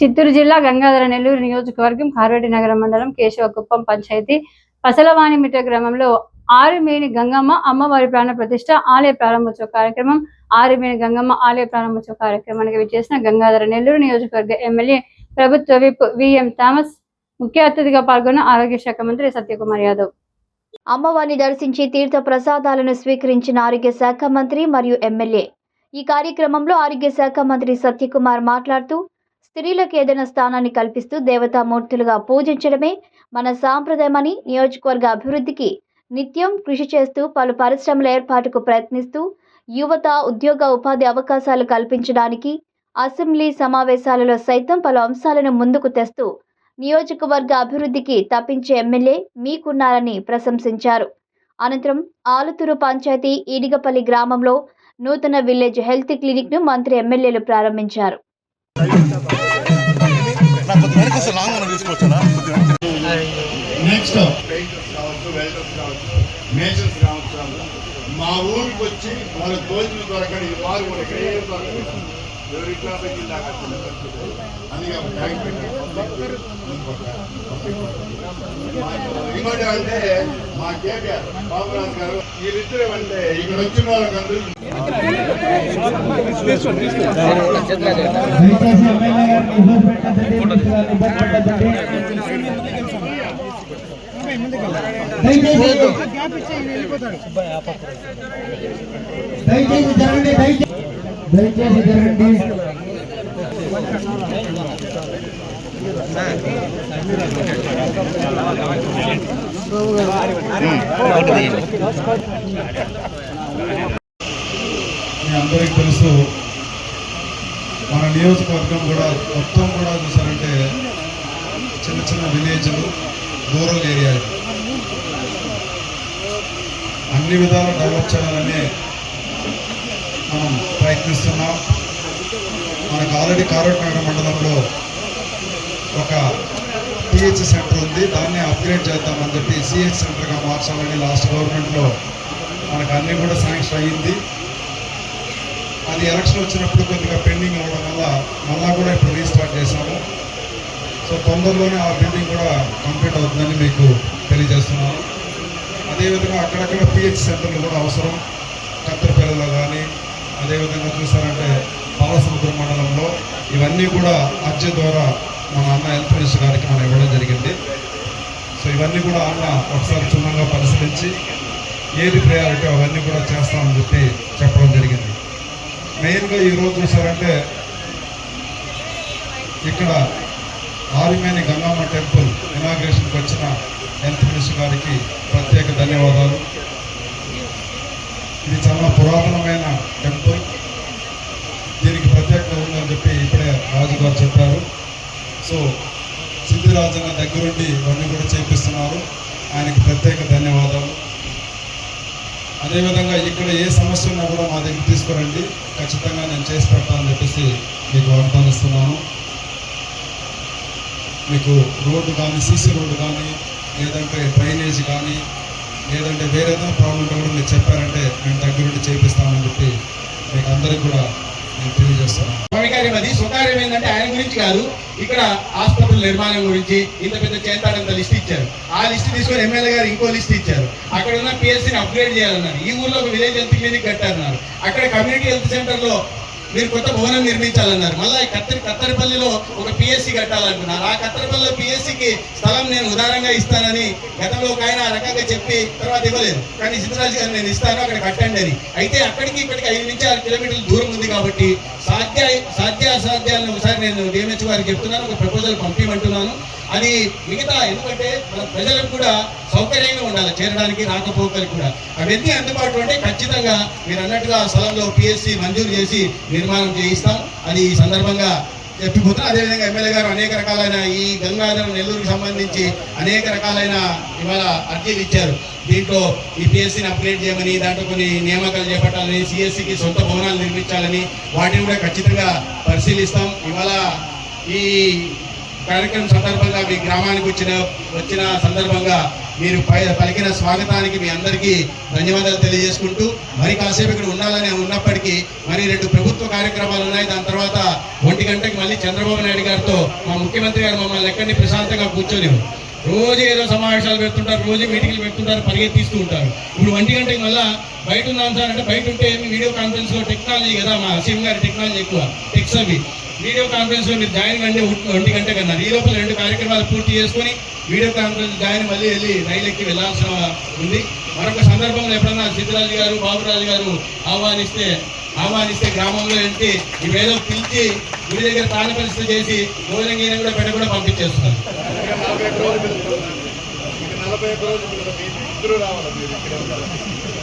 చిత్తూరు జిల్లా గంగాధర నెల్లూరు నియోజకవర్గం కార్వేటి నగర మండలం కేశవకుప్పం పంచాయతీ పసలవాణి పసలవాణిమిట గ్రామంలో ఆరుమేని గంగమ్మ అమ్మవారి ప్రాణ ప్రతిష్ట ఆలయ ప్రారంభోత్సవ కార్యక్రమం ఆరుమేని గంగమ్మ ఆలయ ప్రారంభోత్సవ కార్యక్రమానికి విచ్చేసిన గంగాధర నెల్లూరు నియోజకవర్గ ఎమ్మెల్యే ప్రభుత్వ విప్ విఎం థామస్ ముఖ్య అతిథిగా పాల్గొన్న ఆరోగ్య శాఖ మంత్రి సత్యకుమార్ యాదవ్. అమ్మవారిని దర్శించి తీర్థ ప్రసాదాలను స్వీకరించిన ఆరోగ్య శాఖ మంత్రి మరియు ఎమ్మెల్యే. ఈ కార్యక్రమంలో ఆరోగ్య శాఖ మంత్రి సత్యకుమార్ మాట్లాడుతూ స్త్రీలకు ఏదైనా స్థానాన్ని కల్పిస్తూ దేవతామూర్తులుగా పూజించడమే మన సాంప్రదాయమని నియోజకవర్గ అభివృద్ధికి నిత్యం కృషి చేస్తూ పలు పరిశ్రమల ఏర్పాటుకు ప్రయత్నిస్తూ యువత ఉద్యోగ ఉపాధి అవకాశాలు కల్పించడానికి అసెంబ్లీ సమావేశాలలో సైతం పలు అంశాలను ముందుకు తెస్తూ నియోజకవర్గ అభివృద్ధికి తప్పించే ఎమ్మెల్యే మీకున్నారని ప్రశంసించారు. అనంతరం ఆలుతూరు పంచాయతీ ఈడిగపల్లి గ్రామంలో నూతన విలేజ్ హెల్త్ క్లినిక్ను మంత్రి ఎమ్మెల్యేలు ప్రారంభించారు. నాకు లాంగ్ మనం తీసుకోవచ్చా నెక్స్ట్. మేషన్స్ కావచ్చు మా ఊరికి వచ్చి వాళ్ళ భోజనం దొరకని వారు కూడా ఇక్కడ ఇంకోటి అంటే మా కేటీఆర్ బాబురాజు గారు వీరిద్దరు అంటే ఇక్కడ వచ్చిన వాళ్ళకందరూ దయచేసి దయచేసి జరగండి దయచేసి. దయచేసి జరగండి. మీ అందరికీ తెలుసు మన నియోజకవర్గం కూడా మొత్తం కూడా చూసారంటే చిన్న చిన్న విలేజ్లు రూరల్ ఏరియాలు అన్ని విధాలు డెవలప్ చేయాలని మనం ప్రయత్నిస్తున్నాం. మనకు ఆల్రెడీ కారోట్ మండలంలో ఒక పిహెచ్ సెంటర్ ఉంది. దాన్ని అప్గ్రేడ్ చేద్దామని చెప్పి సిహెచ్ సెంటర్గా మార్చాలని లాస్ట్ గవర్నమెంట్లో మనకు అన్నీ కూడా శాంక్షన్ అయ్యింది. అది ఎలక్షన్ వచ్చినప్పుడు కొద్దిగా పెండింగ్ అవ్వడం వల్ల మళ్ళా కూడా ఇప్పుడు రీస్టార్ట్ చేశాము. సో తొందరలోనే ఆ బిల్డింగ్ కూడా కంప్లీట్ అవుతుందని మీకు తెలియజేస్తున్నాను. అదేవిధంగా అక్కడక్కడ పిహెచ్ సెంటర్లు కూడా అవసరం. కత్తెరపల్లిలో కానీ అదేవిధంగా చూసారంటే పాలసముద్రం మండలంలో ఇవన్నీ కూడా అర్జీ ద్వారా మన అన్న హెల్త్ మినిస్టర్ గారికి మనం ఇవ్వడం జరిగింది. సో ఇవన్నీ కూడా అన్న ఒకసారి క్షుణ్ణంగా పరిశీలించి ఏది ప్రయారిటీ అవన్నీ కూడా చేస్తామని చెప్పి చెప్పడం జరిగింది. మెయిన్గా ఈరోజు చూసారంటే ఇక్కడ ఆరిమేని గంగమ్మ టెంపుల్ ఇనాగ్రేషన్కి వచ్చిన హెల్త్ మినిస్టర్ గారికి ప్రత్యేక ధన్యవాదాలు. ఇది చాలా పురాతనమైన టెంపుల్ దీనికి ప్రత్యేకత ఉందని చెప్పి ఇప్పుడే రాజు గారు చెప్పారు సో సిద్ధిరాజన్న దగ్గరుండి ఇవన్నీ కూడా చేపిస్తున్నారు. ఆయనకి ప్రత్యేక ధన్యవాదాలు. అదేవిధంగా ఇక్కడ ఏ సమస్య ఉన్నా కూడా మా దగ్గర తీసుకురండి. ఖచ్చితంగా నేను చేసి పెడతానని చెప్పేసి మీకు వాగ్దానిస్తున్నాను. మీకు రోడ్డు కానీ సీసీ రోడ్డు కానీ లేదంటే డ్రైనేజ్ కానీ లేదంటే వేరే ఏదైనా ప్రాబ్లం ఉంటే కూడా మీరు చెప్పారంటే మేము దగ్గరుండి చేపిస్తామని చెప్పి మీకు అందరికీ కూడా నేను తెలియజేస్తున్నాను. స్వామి అది. స్వకార్యం ఏంటంటే ఆయన గురించి కాదు ఇక్కడ ఆసుపత్రుల నిర్మాణం గురించి ఇంత పెద్ద చేస్తాడంత లిస్ట్ ఇచ్చారు. ఆ లిస్ట్ తీసుకొని ఎమ్మెల్యే గారు ఇంకో లిస్ట్ ఇచ్చారు. అక్కడ ఉన్న పిఎస్సీని అప్గ్రేడ్ చేయాలన్నారు. ఈ ఊర్లో ఒక విలేజ్ హెల్త్ క్లినిక్ కట్టారన్నారు. అక్కడ కమ్యూనిటీ హెల్త్ సెంటర్లో మీరు కొత్త భవనం నిర్మించాలన్నారు. మళ్ళీ కత్తెర కత్తరిపల్లిలో ఒక పిఎస్సి కట్టాలంటున్నారు ఆ కత్తరిపల్లిలో పిఎస్సికి స్థలం నేను ఉదారంగా ఇస్తానని గతంలో ఒక ఆయన ఆ రకంగా చెప్పి తర్వాత ఇవ్వలేదు. కానీ సిద్ధరాజు గారు నేను ఇస్తాను అక్కడ కట్టండి అని. అయితే అక్కడికి ఇక్కడికి ఐదు నుంచి ఆరు కిలోమీటర్ల దూరం ఉంది కాబట్టి సాధ్య సాధ్య అసాధ్యాలను నేను డిఎంహెచ్ గారికి చెప్తున్నాను ఒక ప్రపోజల్ పంపించమంటున్నాను అది మిగతా ఎందుకంటే మన ప్రజలకు కూడా సౌకర్యంగా ఉండాలి చేరడానికి రాకపోకలకు కూడా. అవన్నీ అందుబాటులో ఉంటే ఖచ్చితంగా మీరు అన్నట్టుగా ఆ స్థలంలో పిఎస్సి మంజూరు చేసి నిర్మాణం చేయిస్తాం. అది ఈ సందర్భంగా చెప్పిపోతాం అదేవిధంగా ఎమ్మెల్యే గారు అనేక రకాలైన ఈ గంగాధర నెల్లూరుకి సంబంధించి అనేక రకాలైన ఇవాళ అర్జీలు ఇచ్చారు. దీంట్లో ఈ పిఎస్సీని అప్గ్రేడ్ చేయమని దాంట్లో కొన్ని నియామకాలు చేపట్టాలని సిఎస్సికి సొంత భవనాలు నిర్మించాలని వాటిని కూడా ఖచ్చితంగా పరిశీలిస్తాం. ఇవాళ ఈ కార్యక్రమం సందర్భంగా మీ గ్రామానికి వచ్చిన వచ్చిన సందర్భంగా మీరు పై- పలికిన స్వాగతానికి మీ అందరికీ ధన్యవాదాలు తెలియజేసుకుంటూ మరి కాసేపు ఇక్కడ ఉండాలని ఉన్నప్పటికీ మరి రెండు ప్రభుత్వ కార్యక్రమాలు ఉన్నాయి. దాని తర్వాత ఒంటి గంటకి మళ్ళీ చంద్రబాబు నాయుడు గారితో మా ముఖ్యమంత్రి గారు మమ్మల్ని ఎక్కడిని ప్రశాంతంగా కూర్చొని రోజు ఏదో సమావేశాలు పెడుతుంటారు రోజు మీటింగ్లు పెడుతుంటారు పరిగెత్తిస్తూ ఉంటారు. ఇప్పుడు ఒంటి గంటకి మళ్ళా బయట ఉన్నాం సార్ అంటే బయట ఉంటే వీడియో కాన్ఫరెన్స్లో టెక్నాలజీ కదా మా సీఎం గారి టెక్నాలజీ ఎక్కువ టెక్స్ అవి. వీడియో కాన్ఫరెన్స్లో మీరు జాయిన్ కండి ఒంటి గంట కన్నా ఈ లోపల రెండు కార్యక్రమాలు పూర్తి చేసుకొని వీడియో కాన్ఫరెన్స్ జాయిన్ మళ్ళీ వెళ్ళి రైలు ఎక్కి వెళ్ళాల్సిన ఉంది. మరొక సందర్భంలో ఎప్పుడన్నా సిద్ధరాజు గారు బాబురాజు గారు ఆహ్వానిస్తే ఆహ్వానిస్తే గ్రామంలో వెళ్తే ఇవేదో పిలిచి గుడి దగ్గర ప్రాణ పరిస్థితి చేసి భోజనం గీనం కూడా పెట్ట కూడా పంపించేస్తున్నారు నలభై ఒక్క రోజులు నలభై ఒక్క రోజులు మీరు ఇద్దరు రావాలి మీరు ఇక్కడ